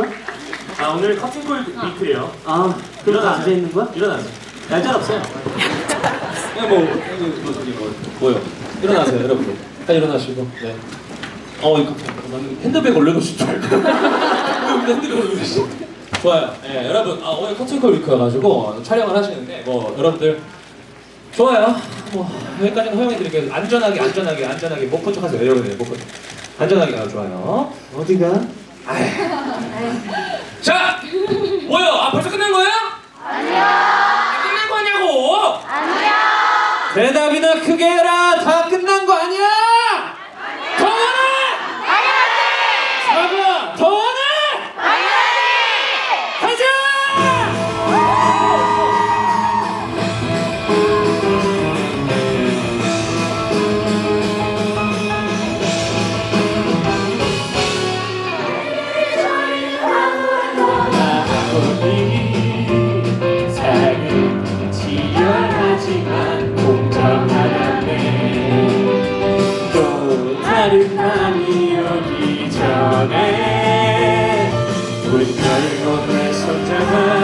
거야? 아 오늘 커튼콜 위크예요. 아, 그럼 다 앉아 있는 거야? 일어나세요. 날짜 없어요. 그냥 뭐, 이거 뭐 저기 뭐 뭐요? 일어나세요, 여러분들. 다 일어나시고. 네. 어 이거 나는 핸드백 올려놓으실 줄 알고. 왜 핸드백 올려놓으시? 좋아요. 예, 여러분 아, 오늘 커튼콜 위크여가지고 촬영을 하시는데 뭐 여러분들 좋아요. 뭐 여기까지는 허용해드릴게요. 안전하게, 안전하게, 안전하게 목 포착하세요, 여러분들 목 포착. 안전하게 가요, 좋아요. 어디가? 자, 뭐요? 아 벌써 끝난 거야? 아니요. 끝난 거냐고? 아니요. 대답이나 크게 해라. 다 끝난 거 아니야? 밤이 오기 전에 우리 별로를 손잡아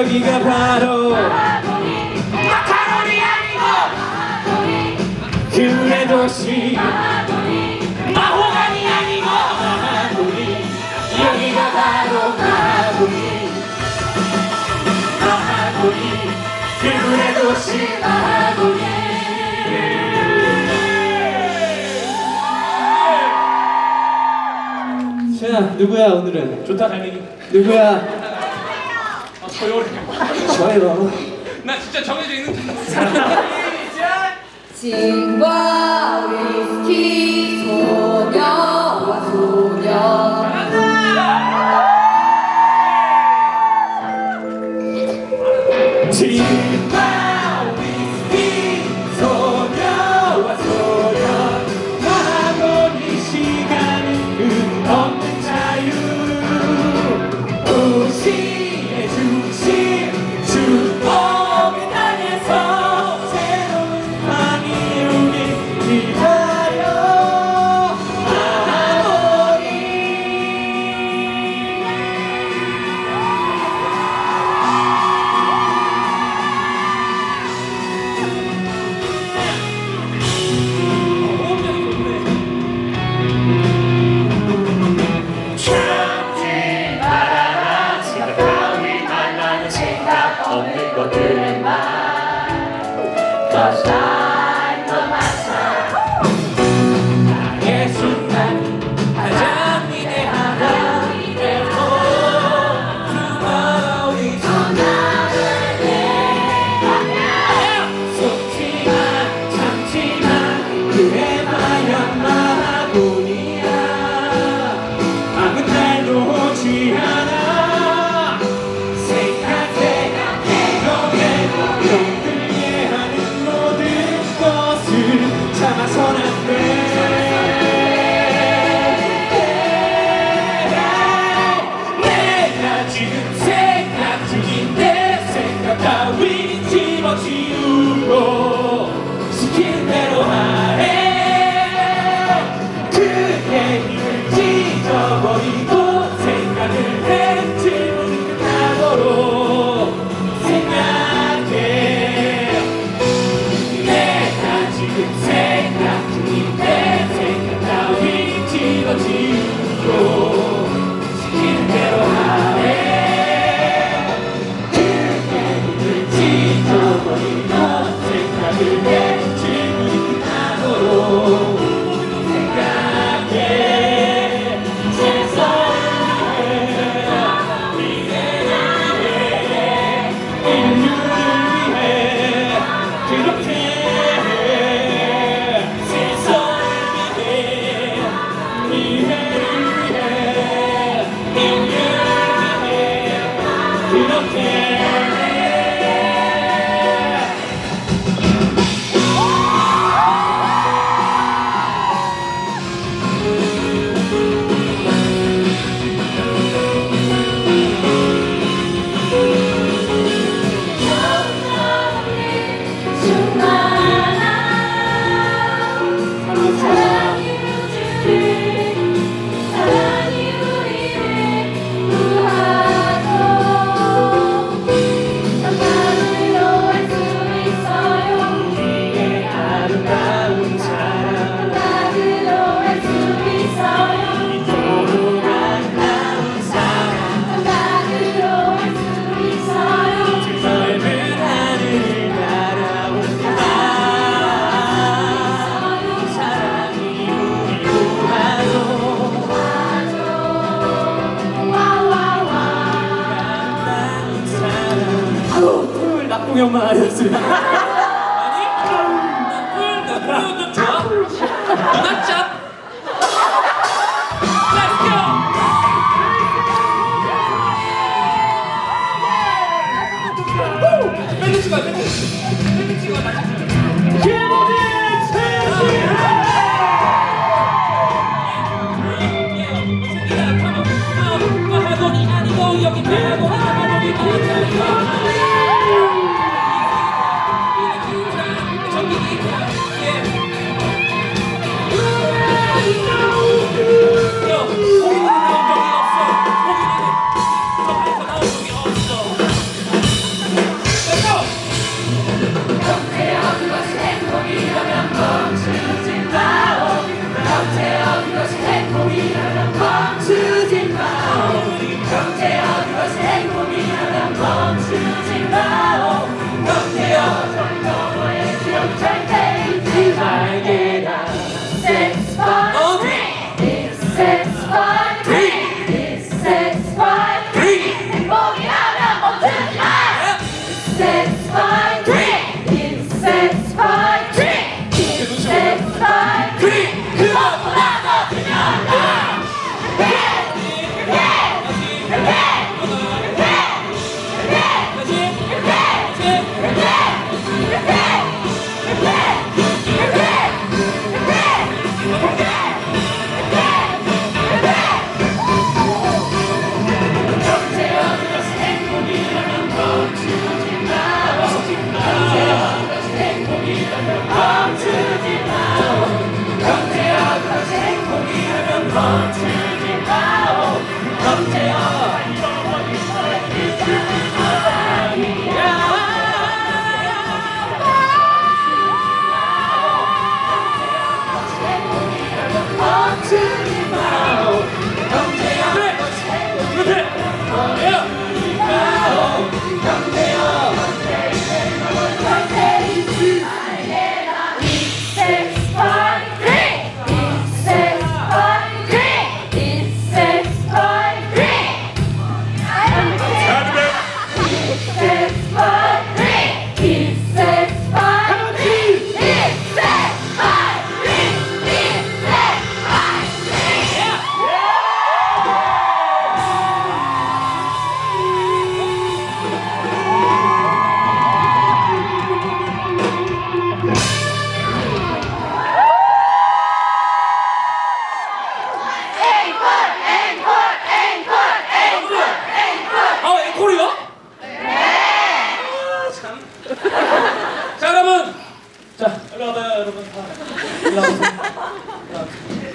여기가 바로 마카로니 아니고 그의 도시. 마호가니 아니고 여기가 바로 마하고니. 마하고니. 그의 도시. 마하고니. 자, 누구야 오늘은? 좋다 달리기. 누구야? 아 서열해 저예요. 나 진짜 정해져 있는 줄 진과 위스키 소녀와 소년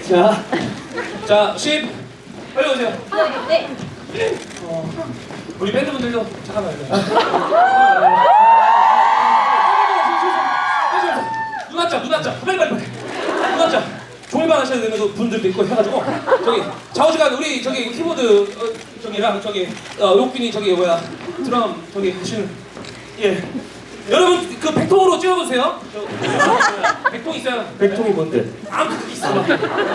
자, 자, 10. 빨리 오세요. 네. 어, 우리 밴드분들도 잠깐만요. 눈화자, 눈화자, 빨리 빨리 빨리. 눈화자. 종일반 하셔야 되는 분들도 있고 해가지고 저기 좌우지간 우리 저기 키보드 어, 저기랑 저기 어, 욕빈이 저기 뭐야 드럼 저기 하시는 예. 여러분 그 백통으로 찍어보세요. 백통 있어요. 백통이 뭔데? 아무 있어.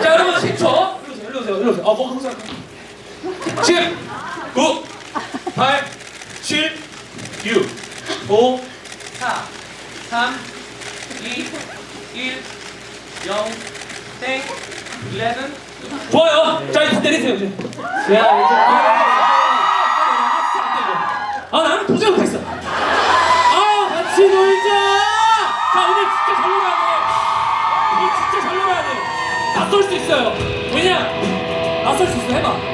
자 여러분 10초. 일로 오세요. 일로 오세요. 아뭐 항상. 10, 9, 8, 7, 6, 5, 4, 3, 2, 1, 0, 땡, 11. 좋아요. 자 이제 내리세요 이제. 자 이제. 아 나는 도저히 못했어. 아, 같이 놀자. 자, 오늘 진짜 잘 놀아야 돼. 오늘 진짜 잘 놀아야 돼. 낯설 수 있어요. 왜냐? 낯설 수 있어. 해봐.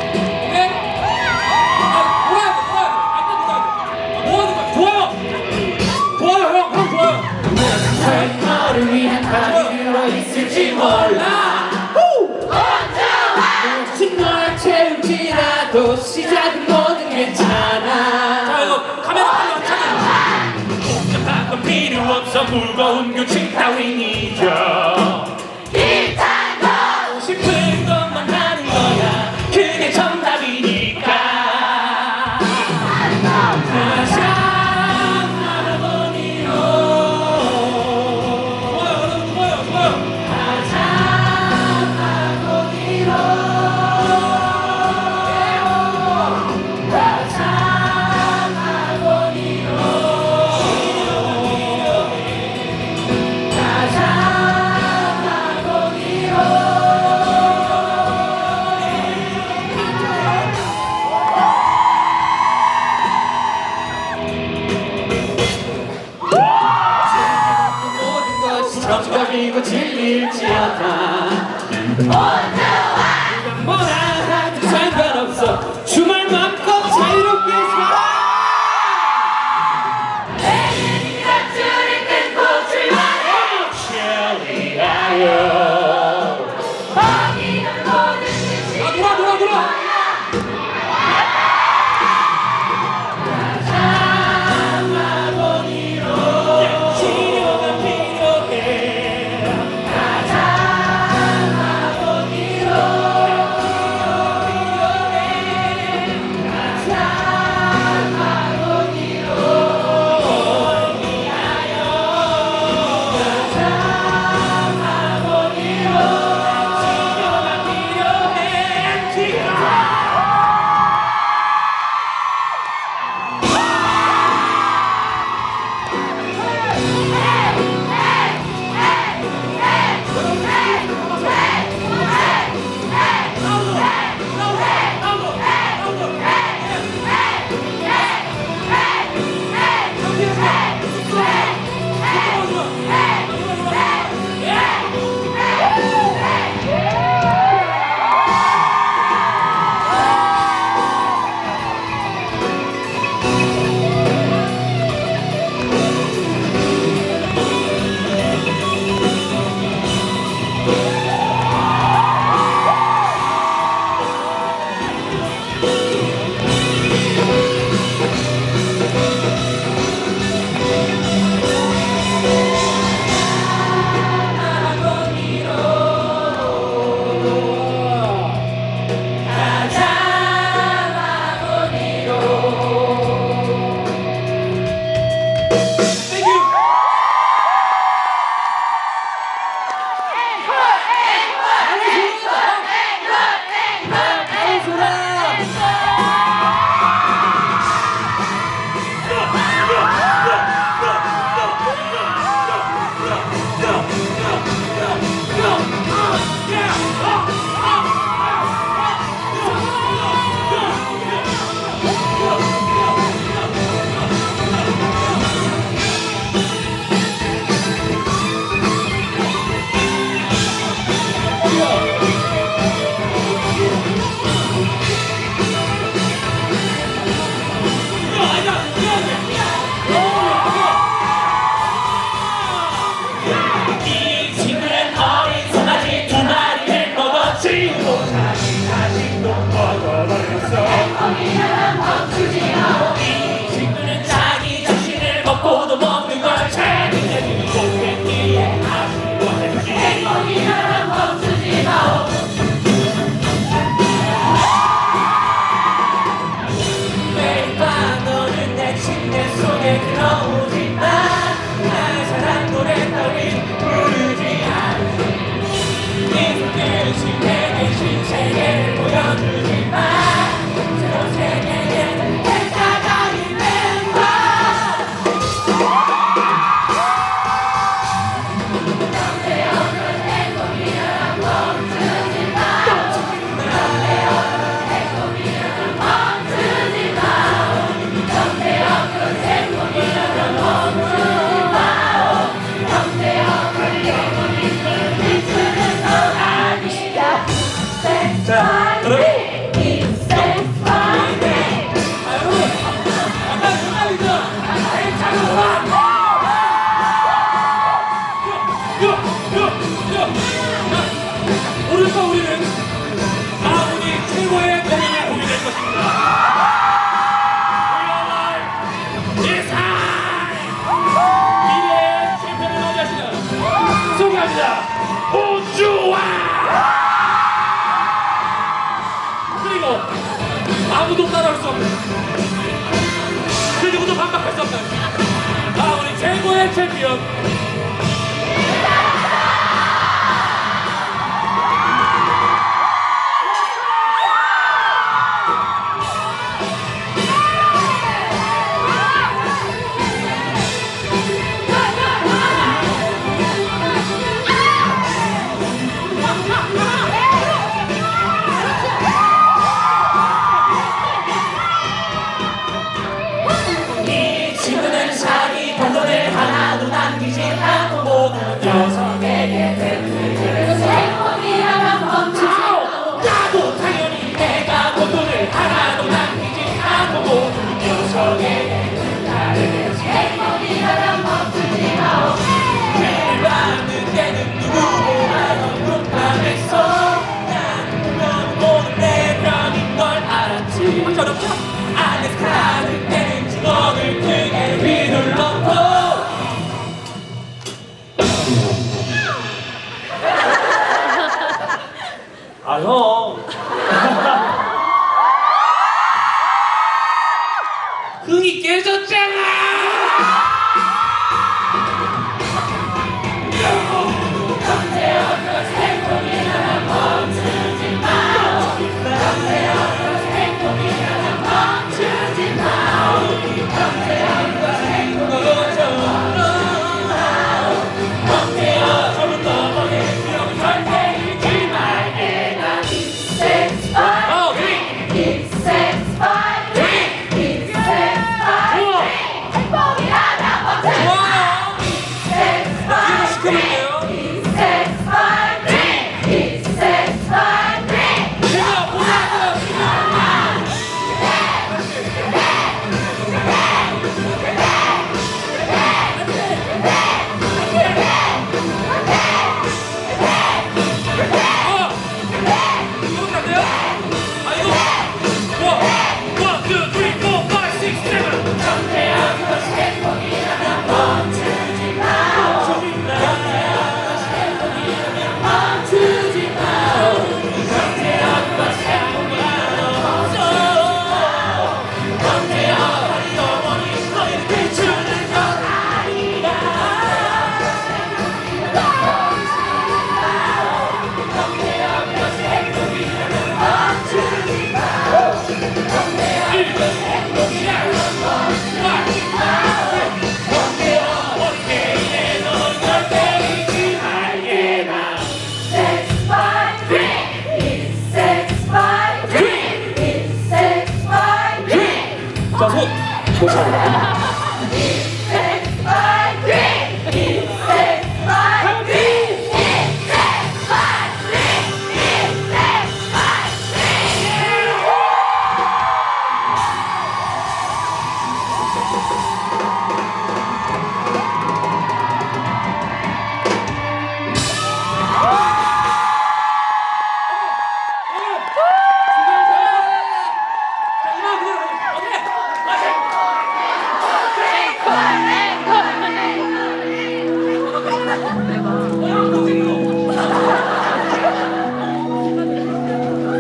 무거운 규칙 어 Yeah. 본주와! 그리고 아무도 따라올 수 없는 그리고도 반박할 수 우리 최고의 챔피언